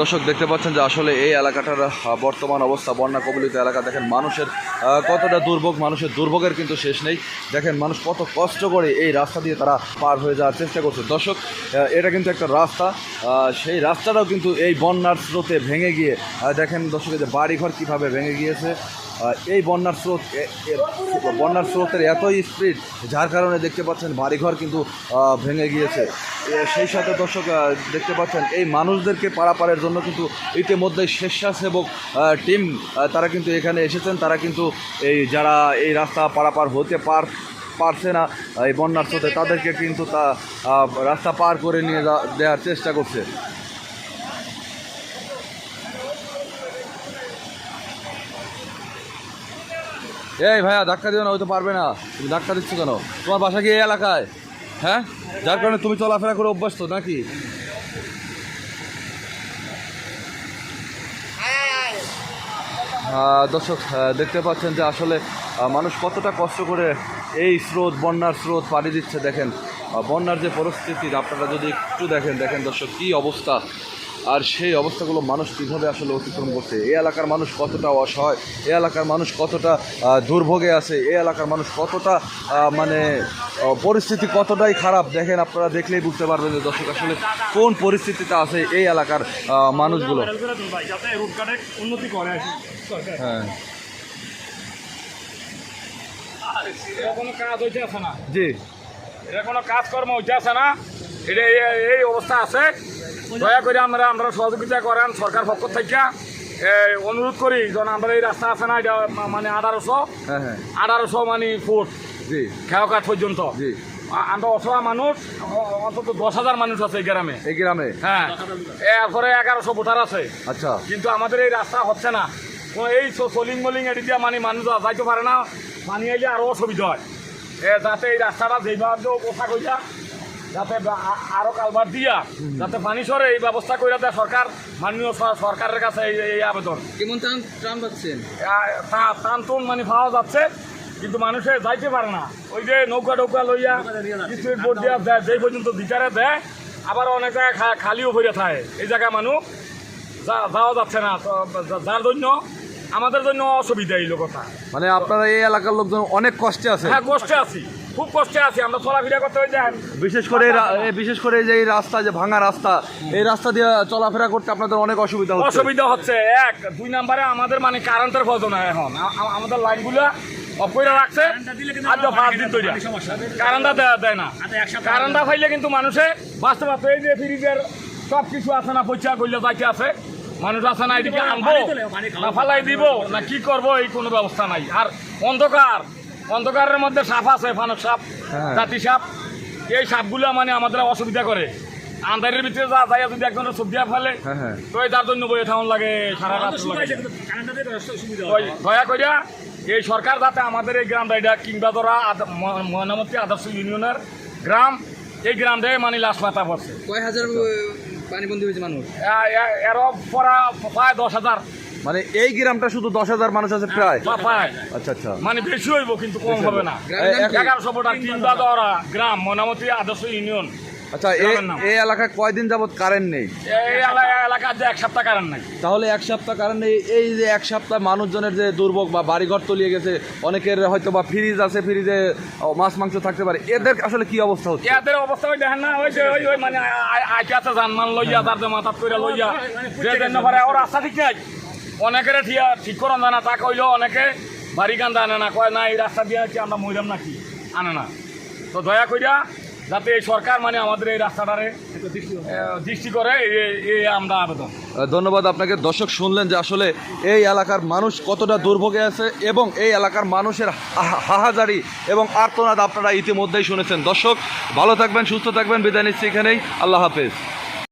দর্শক, দেখতে পাচ্ছেন যে আসলে এই এলাকাটার বর্তমান অবস্থা বন্যা কবলিত এলাকা, দেখেন মানুষের কতটা দুর্ভোগ, মানুষের দুর্ভোগের কিন্তু শেষ নেই। দেখেন মানুষ কত কষ্ট করে এই রাস্তা দিয়ে তারা পার হয়ে যাওয়ার চেষ্টা করছে। দর্শক এটা কিন্তু একটা রাস্তা সেই রাস্তাটাও কিন্তু এই বন্যার স্রোতে ভেঙে গিয়ে দেখেন দর্শকের যে বাড়িঘর কীভাবে ভেঙে গিয়েছে এই বন্যার স্রোত বন্যার স্রোতের এতই স্পিড যার কারণে দেখতে পাচ্ছেন বাড়িঘর কিন্তু ভেঙে গিয়েছে। সেই সাথে দর্শক দেখতে পাচ্ছেন, এই মানুষদেরকে পারাপারের জন্য কিন্তু ইতিমধ্যে স্বেচ্ছাসেবক টিম তারা কিন্তু এখানে এসেছেন। তারা কিন্তু এই যারা এই রাস্তা পারাপার হতে পার, পারছে না, এই বন্যার স্রোতে, তাদেরকে কিন্তু তা রাস্তা পার করে নিয়ে দেওয়ার চেষ্টা করছে। এই ভাইয়া, ধাক্কা দিও না ওই তো পারবে না। তুমি ধাক্কা দিচ্ছ কেন? তোমার বাসা কি এই এলাকায়? হ্যাঁ? যার কারণে তুমি চলাফেরা করে অভ্যস্ত নাকি? দর্শক দেখতে পাচ্ছেন যে আসলে মানুষ কতটা কষ্ট করে এই স্রোত, বন্যার স্রোত পাড়ি দিচ্ছে। দেখেন বন্যার যে পরিস্থিতি, আপনারা যদি একটু দেখেন দেখেন দর্শক, কী অবস্থা। আর সেই অবস্থাগুলো মানুষ কীভাবে আসলে অতিক্রম করছে? এই এলাকার মানুষ কতটা অসহায়? এই এলাকার মানুষ কতটা দুর্ভোগে আছে? এই এলাকার মানুষ কতটা মানে পরিস্থিতি কতটাই খারাপ? দেখেন, আপনারা দেখলেই বুঝতে পারবেন যে দর্শক, আসলে কোন পরিস্থিতিতে আছে এই এলাকার মানুষগুলো? উন্নতি করে। হ্যাঁ। জি। এটা কোনো কাজকর্ম হইতে আছে না। এটা এই অবস্থা আছে। দয়া করে আমরা আমরা সহযোগিতা করেন সরকার পক্ষ থেকে। অনুরোধ করি যেন আমরা এই রাস্তা আছে না এটা মানে আঠারোশো। হ্যাঁ হ্যাঁ। আঠারোশো মানে ফুট। জি। খেয়াঘাট পর্যন্ত। জি। আমরা অসহায় মানুষ অন্তত দশ হাজার মানুষ আছে এই গ্রামে। এই গ্রামে? হ্যাঁ। এরপরে এগারোশো ভোটার আছে। আচ্ছা। কিন্তু আমাদের এই রাস্তা হচ্ছে না। এই সলিং মলিং এটি দিয়ে মানে মানুষ যাইতে পারে না। পানি আইলে আরও অসুবিধা হয়। এ যাতে এই রাস্তাটা যেইভাবে পোশাক হইয়া যাতে বা- আ- আরও কালবার দিয়া যাতে পানি সরে এই ব্যবস্থা করে দেয় সরকার মাননীয় সরকারের কাছে এই এই আবেদন। কেমন ত্রাণ ত্রাণ পাচ্ছেন? টান টুন মানে পাওয়া যাচ্ছে কিন্তু মানুষে যাইতে পারে না। ওই যে নৌকা টৌকা লইয়া স্পিড বোট দিয়া দেয় যেই পর্যন্ত বিচারে দেয় আবার অনেক জায়গায় খালিও হয়ে থাকে। এই জায়গায় মানুষ যাওয়া যাচ্ছে না যার জন্য আমাদের জন্য অসুবিধা এই কথা মানে আপনারা এই এলাকার লোকজন অনেক কষ্টে আছে হ্যাঁ কষ্টে আছি। খুব কষ্টে আছি আমরা চলাফেরা করতে হয়ে যায় বিশেষ করে এই বিশেষ করে এই যে এই রাস্তা যে ভাঙা রাস্তা এই রাস্তা দিয়ে চলাফেরা করতে আপনাদের অনেক অসুবিধা হচ্ছে। অসুবিধা হচ্ছে এক দুই নাম্বারে আমাদের মানে কারেন্টের হয় এখন। আমাদের লাইনগুলো রাখছে আর তো কারেন্টটা দেয় না। কারেন্টটা ফাইলে কিন্তু মানুষে এই যে ফ্রিজের সব কিছু আছে না পয়সা করলে যাইতে আছে। মানুষ আছে না এদিকে আনব না ফালাই দিব না কি করব এই কোনো ব্যবস্থা নাই। আর অন্ধকার অন্ধকারের মধ্যে সাপ আছে ফানক সাপ হ্যাঁ। জাতি সাপ। এই সাপগুলো মানে আমাদের অসুবিধা করে। আন্ধারের ভিতরে যা যাই যদি একজনের সবজি ফেলে হ্যাঁ হ্যাঁ। তো এই তার জন্য বইয়ে থাকুন লাগে সারা রাত দয়া করিয়া এই সরকার যাতে আমাদের এই গ্রাম এটা কিংবা ধরা ময়নামতি আদর্শ ইউনিয়নের গ্রাম এই গ্রামে মানে লাশ মাথা পড়ছে। কয় হাজার পানিবন্দী হয়েছে মানুষ? এ- এ- এরও পড়া প্রায় দশ হাজার। মানে এই গ্রামটা শুধু দশ হাজার মানুষ আছে প্রায়? আচ্ছা আচ্ছা। মানে বেশি হইব কিন্তু কম হবে না? এগারোশো ভোটার কিংবা ধরা গ্রাম আদর্শ ইউনিয়ন। আচ্ছা এই এলাকায় কয়দিন যাবত কারেন্ট নেই? এই এলাকার যে এক সপ্তাহ কারণ নাই। তাহলে এক সপ্তাহ কারণে এই যে এক সপ্তাহ মানুষজনের যে দুর্ভোগ বা বাড়িঘর তলিয়ে গেছে অনেকের হয়তো বা ফ্রিজ আছে ফ্রিজে মাছ মাংস থাকতে পারে। এদের আসলে কি অবস্থা হচ্ছে? এদের অবস্থা ওই দেখেন না ওই যে ওই ওই মানে আইকে আছে জানমান লইয়া তার যে মাথাত করে লইয়া যে জন্য পারে ওর রাস্তা ঠিক নাই। অনেকের ঠিয়া ঠিক করান জানা তা কইলেও অনেকে বাড়ি কান্দা আনে না, কয়, না, এই রাস্তা দিয়ে কি আমরা মহিলাম নাকি? আনে না। তো দয়া কইরা যাতে এই সরকার মানে আমাদের এই রাস্তাটারে দৃষ্টি করে এই- আমরা আবেদন। ধন্যবাদ আপনাকে। দর্শক শুনলেন যে আসলে এই এলাকার মানুষ কতটা দুর্ভোগে আছে এবং এই এলাকার মানুষের হাহাজারি এবং আর্তনাদ আপনারা ইতিমধ্যেই শুনেছেন। দর্শক, ভালো থাকবেন, সুস্থ থাকবেন। বিদায় নিচ্ছি এখানেই। আল্লাহ হাফেজ।